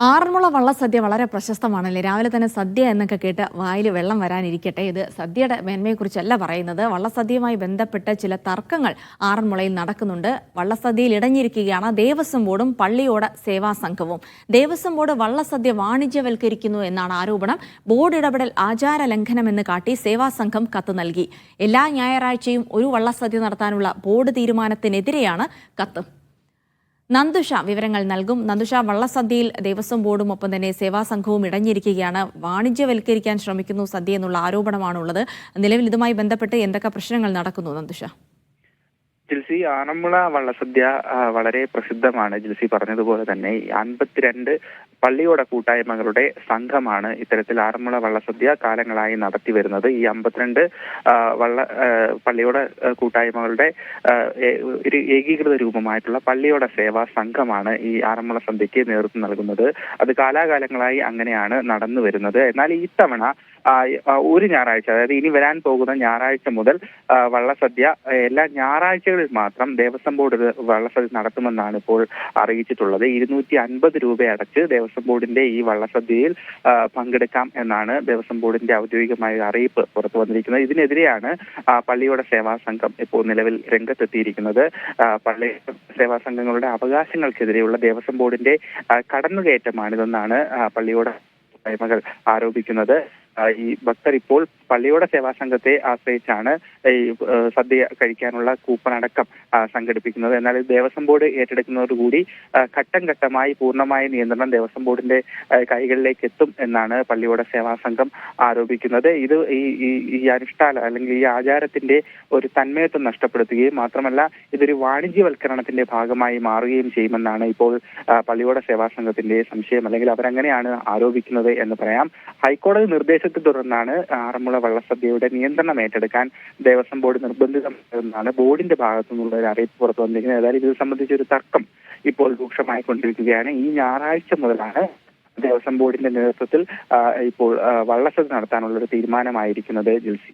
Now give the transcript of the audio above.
ആറന്മുള വള്ളസദ്യ വളരെ പ്രശസ്തമാണല്ലേ? രാവിലെ തന്നെ സദ്യ എന്നൊക്കെ കേട്ട് വായിൽ വെള്ളം വരാനിരിക്കട്ടെ. ഇത് സദ്യയുടെ മേന്മയെക്കുറിച്ചല്ല പറയുന്നത്. വള്ളസദ്യയുമായി ബന്ധപ്പെട്ട ചില തർക്കങ്ങൾ ആറന്മുളയിൽ നടക്കുന്നുണ്ട്. വള്ളസദ്യയിൽ ഇടഞ്ഞിരിക്കുകയാണ്. ദേവസ്വം ബോർഡും പള്ളിയോട് സേവാ സംഘവും. ദേവസ്വം ബോർഡ് വള്ളസദ്യ വാണിജ്യവൽക്കരിക്കുന്നു എന്നാണ് ആരോപണം. ബോർഡ് ഇടപെടൽ ആചാര ലംഘനമെന്ന് കാട്ടി സേവാ സംഘം കത്ത് നൽകി. എല്ലാ ഞായറാഴ്ചയും ഒരു വള്ളസദ്യ നടത്താനുള്ള ബോർഡ് തീരുമാനത്തിനെതിരെയാണ് കത്ത്. നന്ദുഷ വിവരങ്ങൾ നൽകും. നന്ദുഷ വള്ളസദ്യയിൽ ദേവസ്വം ബോർഡും ഒപ്പം തന്നെ സേവാ സംഘവും ഇടഞ്ഞിരിക്കുകയാണ്. വാണിജ്യവൽക്കരിക്കാൻ ശ്രമിക്കുന്നു സദ്യ എന്നുള്ള ആരോപണമാണുള്ളത്. നിലവിൽ ഇതുമായി ബന്ധപ്പെട്ട് എന്തൊക്കെ പ്രശ്നങ്ങൾ നടക്കുന്നു നന്ദുഷ? ജിൽസി ആനമുള വള്ളസദ്യ വളരെ പ്രസിദ്ധമാണ്. ജിൽസി പറഞ്ഞതുപോലെ തന്നെ അൻപത്തിരണ്ട് പള്ളിയോട കൂട്ടായ്മകളുടെ സംഘമാണ് ഇത്തരത്തിൽ ആറന്മുള വള്ളസദ്യ കാലങ്ങളായി നടത്തി വരുന്നത്. ഈ അമ്പത്തിരണ്ട് വള്ള പള്ളിയോട കൂട്ടായ്മകളുടെ ഒരു ഏകീകൃത രൂപമായിട്ടുള്ള പള്ളിയോട സേവാ സംഘമാണ് ഈ ആറന്മുള സദ്യക്ക് നേതൃത്വം നൽകുന്നത്. അത് കാലാകാലങ്ങളായി അങ്ങനെയാണ് നടന്നു വരുന്നത്. എന്നാൽ ഈ തവണ ആ, ആ, ഒരു ഞായറാഴ്ച അതായത് ഇനി വരാൻ പോകുന്ന ഞായറാഴ്ച മുതൽ വള്ളസദ്യ എല്ലാ എല്ലാ ഞായറാഴ്ചകളിൽ മാത്രം ദേവസ്വം ബോർഡ് വള്ളസദ്യ നടത്തുമെന്നാണ് ഇപ്പോൾ അറിയിച്ചിട്ടുള്ളത്. ഇരുന്നൂറ്റി അൻപത് രൂപ അടച്ച് ദേവസ്വം ബോർഡിന്റെ ഈ വള്ളസദ്യയിൽ പങ്കെടുക്കാം എന്നാണ് ദേവസ്വം ബോർഡിന്റെ ഔദ്യോഗികമായ അറിയിപ്പ് പുറത്തു വന്നിരിക്കുന്നത്. ഇതിനെതിരെയാണ് പള്ളിയുടെ സേവാ സംഘം ഇപ്പോൾ നിലവിൽ രംഗത്തെത്തിയിരിക്കുന്നത്. പള്ളി സേവാ സംഘങ്ങളുടെ അവകാശങ്ങൾക്കെതിരെയുള്ള ദേവസ്വം ബോർഡിന്റെ കടന്നുകയറ്റമാണിതെന്നാണ് പള്ളിയുടെ കൂട്ടായ്മകൾ ആരോപിക്കുന്നത്. ഈ ഭക്തർ ഇപ്പോൾ പള്ളിയുടെ സേവാ സംഘത്തെ ആശ്രയിച്ചാണ് ഈ സദ്യ കഴിക്കാനുള്ള കൂപ്പൺ അടക്കം സംഘടിപ്പിക്കുന്നത്. എന്നാൽ ദേവസ്വം ബോർഡ് ഏറ്റെടുക്കുന്നതോടുകൂടി ഘട്ടം ഘട്ടമായി പൂർണമായ നിയന്ത്രണം ദേവസ്വം ബോർഡിന്റെ കൈകളിലേക്ക് എത്തും എന്നാണ് പള്ളിയോട സേവാ സംഘം ആരോപിക്കുന്നത്. ഇത് ഈ ഈ- അനുഷ്ഠാന അല്ലെങ്കിൽ ഈ ആചാരത്തിന്റെ ഒരു തന്മയത്വം നഷ്ടപ്പെടുത്തുകയും മാത്രമല്ല ഇതൊരു വാണിജ്യവൽക്കരണത്തിന്റെ ഭാഗമായി മാറുകയും ചെയ്യുമെന്നാണ് ഇപ്പോൾ പള്ളിയോട സേവാസംഘത്തിന്റെ സേവാ സംഘത്തിന്റെ സംശയം. അല്ലെങ്കിൽ അവരങ്ങനെയാണ് ആരോപിക്കുന്നത് എന്ന് പറയാം. ഹൈക്കോടതി നിർദ്ദേശത്തെ തുടർന്നാണ് ആറന്മുള വള്ളസദ്യയുടെ നിയന്ത്രണം ഏറ്റെടുക്കാൻ ദേവസ്വം ബോർഡ് നിർബന്ധിതമായിരുന്നാണ് ബോർഡിന്റെ ഭാഗത്തു നിന്നുള്ള ഒരു അറിയിപ്പ് പുറത്തു വന്നിരിക്കുന്നത്. ഏതായാലും ഇത് സംബന്ധിച്ച ഒരു തർക്കം ഇപ്പോൾ രൂക്ഷമായി കൊണ്ടിരിക്കുകയാണ് ഈ ഞായറാഴ്ച മുതലാണ് ദേവസ്വം ബോർഡിന്റെ നേതൃത്വത്തിൽ ഇപ്പോൾ വള്ളസദ്യ നടത്താനുള്ള ഒരു തീരുമാനമായിരിക്കുന്നത് ജിൽസി.